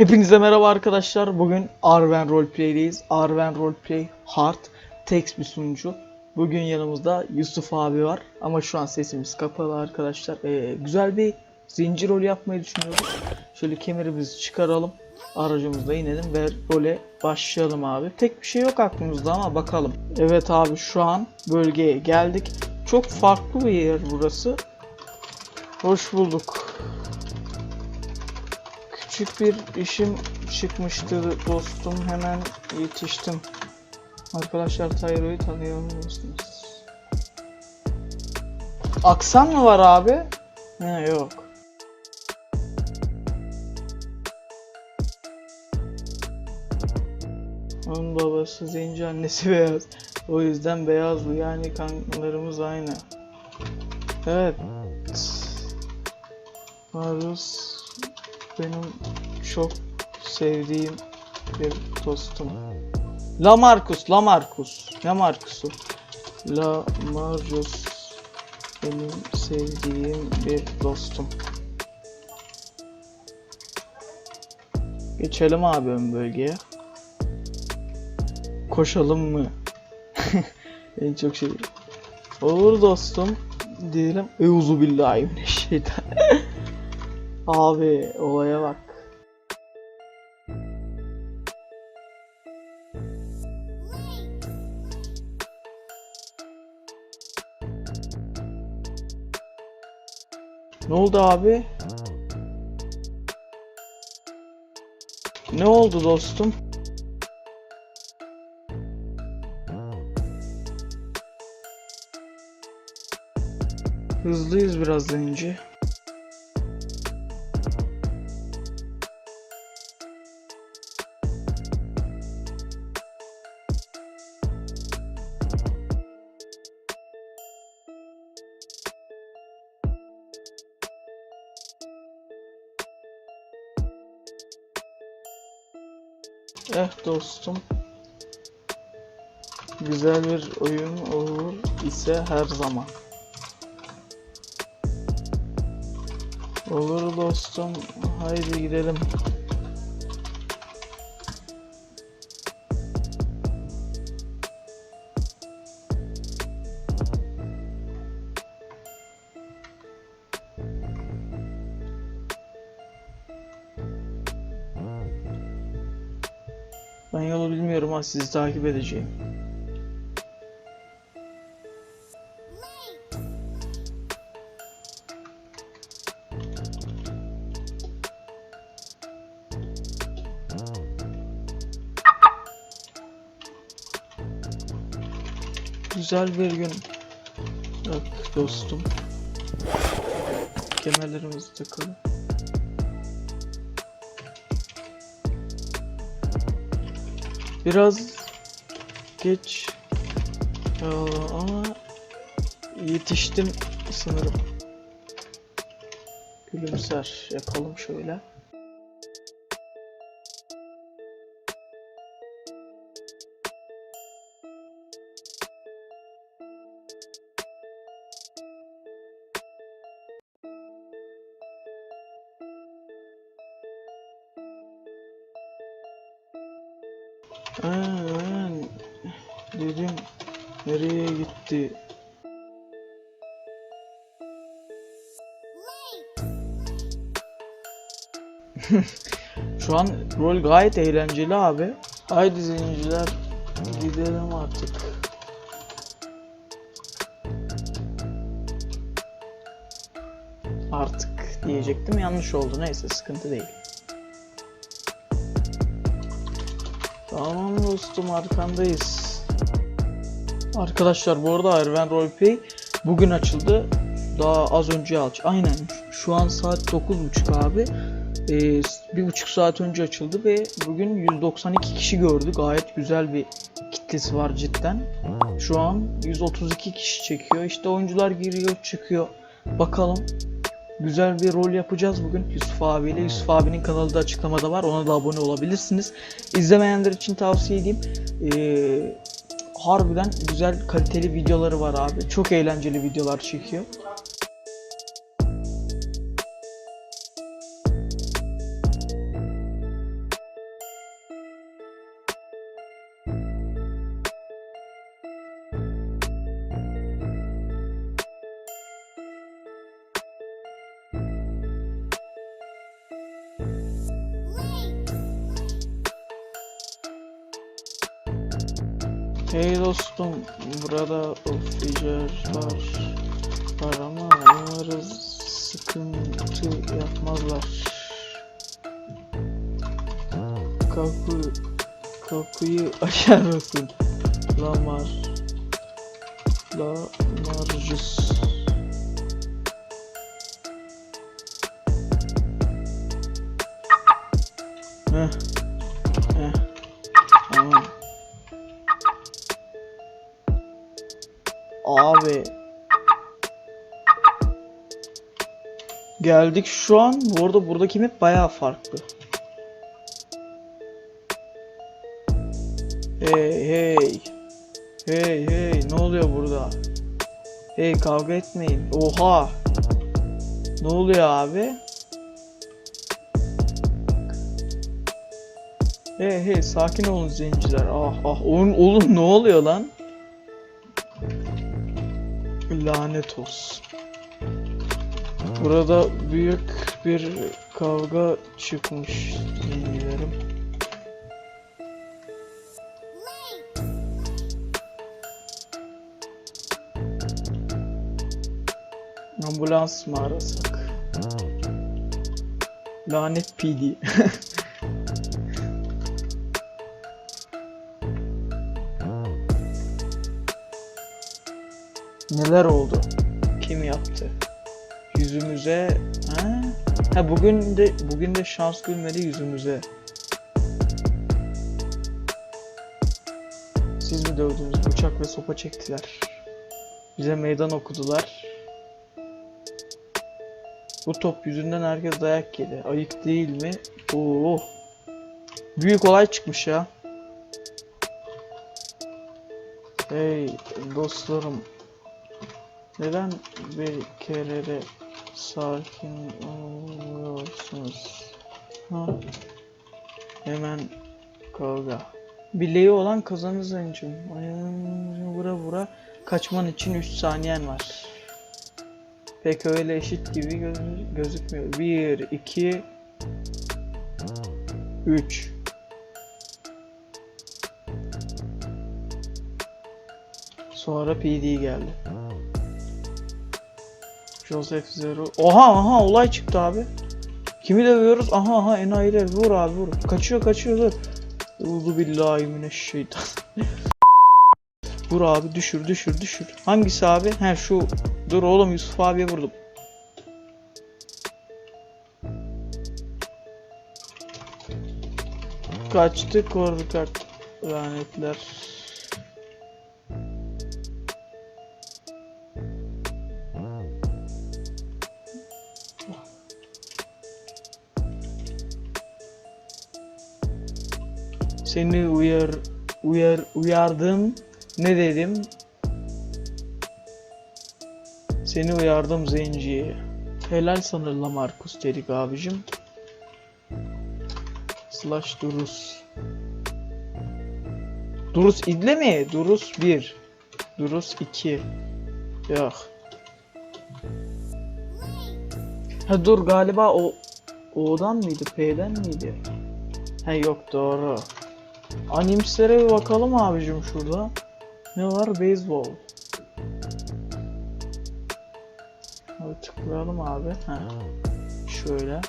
Hepinize merhaba arkadaşlar. Bugün Arven Roleplay'deyiz. Arven Roleplay Hard Text bir sunucu. Bugün yanımızda Yusuf abi var ama şu an sesimiz kapalı arkadaşlar. Ee, güzel bir zincir rol yapmayı düşünüyoruz. Şöyle kemerimizi çıkaralım. Aracımıza inelim ve role başlayalım abi. Tek bir şey yok aklımızda ama bakalım. Evet abi şu an bölgeye geldik. Çok farklı bir yer burası. Hoş bulduk. Küçük bir işim çıkmıştı dostum. Hemen yetiştim. Arkadaşlar Tayro'yu tanıyor musunuz? Aksan mı var abi? Ne yok. Onun babası zenci annesi beyaz. O yüzden beyaz bu yani kanlarımız aynı. Evet. Maruz benim çok sevdiğim bir dostum. La Marcus, La Marcus. Ne Marcus'u? La Marcus benim sevdiğim bir dostum. Geçelim abi ön bölgeye. Koşalım mı? en çok şey. Olur dostum diyelim. Euzu billahi mineşşeytan. Abi olaya bak. Ne oldu abi? Ne oldu dostum? Hızlıyız biraz önce. Eh dostum. Güzel bir oyun olur ise her zaman. Olur dostum. Haydi gidelim. Ben yolu bilmiyorum ama sizi takip edeceğim. Güzel bir gün. Bak dostum. Kemerlerimizi takalım. Biraz geç ama yetiştim sanırım. Gülümser yapalım şöyle. Aa, dedim nereye gitti? Şu an rol gayet eğlenceli abi. Haydi zenciler gidelim artık. Artık diyecektim yanlış oldu neyse sıkıntı değil. Dostum arkandayız. Arkadaşlar bu arada Erven Roleplay bugün açıldı. Daha az önce aç. Aynen şu an saat 9.30 abi. Ee, bir buçuk saat önce açıldı ve bugün 192 kişi gördü. Gayet güzel bir kitlesi var cidden. Şu an 132 kişi çekiyor. İşte oyuncular giriyor çıkıyor. Bakalım. Güzel bir rol yapacağız bugün Yusuf abiyle. Yusuf abinin kanalı da açıklamada var. Ona da abone olabilirsiniz. İzlemeyenler için tavsiye edeyim. Ee, harbiden güzel kaliteli videoları var abi. Çok eğlenceli videolar çekiyor. Hey dostum, burada var. Var ama umarız sıkıntı yapmazlar. Kapı, kapıyı açar mısın? Lamar. Lamarcus. Abi. Geldik şu an. Bu arada buradaki map bayağı farklı. Hey hey. Hey hey ne oluyor burada? Hey kavga etmeyin. Oha. Ne oluyor abi? Hey hey sakin olun zenciler. Ah ah oğlum, oğlum ne oluyor lan? Lanet olsun. Burada büyük bir kavga çıkmış zencilerim. Ambulans mı arasak? Lanet PD. Neler oldu? Kim yaptı? Yüzümüze ha? Ha bugün de bugün de şans gülmedi yüzümüze. Siz mi dövdünüz? Bıçak ve sopa çektiler. Bize meydan okudular. Bu top yüzünden herkes dayak yedi. Ayık değil mi? Oo. Büyük olay çıkmış ya. Hey dostlarım. Neden bir kere de sakin oluyorsunuz? Ha? Hemen kavga. Bileği olan kazanır zencim. Ayağını vura vura kaçman için 3 saniyen var. Pek öyle eşit gibi göz- gözükmüyor. 1, 2, 3. Sonra PD geldi. Joseph Zero. Oha aha olay çıktı abi. Kimi dövüyoruz? Aha aha enayiler vur abi vur. Kaçıyor kaçıyor dur. Uzu billahi mineşşeytan. vur abi düşür düşür düşür. Hangisi abi? He şu. Dur oğlum Yusuf abiye vurdum. Kaçtı korkak lanetler. Seni uyar uyar uyardım. Ne dedim? Seni uyardım zenciye. Helal sana Lamarcus dedik abicim. Slash Durus. Durus idle mi? Durus 1. Durus 2. Yok. Ha dur galiba o O'dan mıydı? P'den miydi? Ha yok doğru. Animslere bir bakalım abicim şurada. Ne var? Beyzbol. Hadi tıklayalım abi. Ha. Şöyle.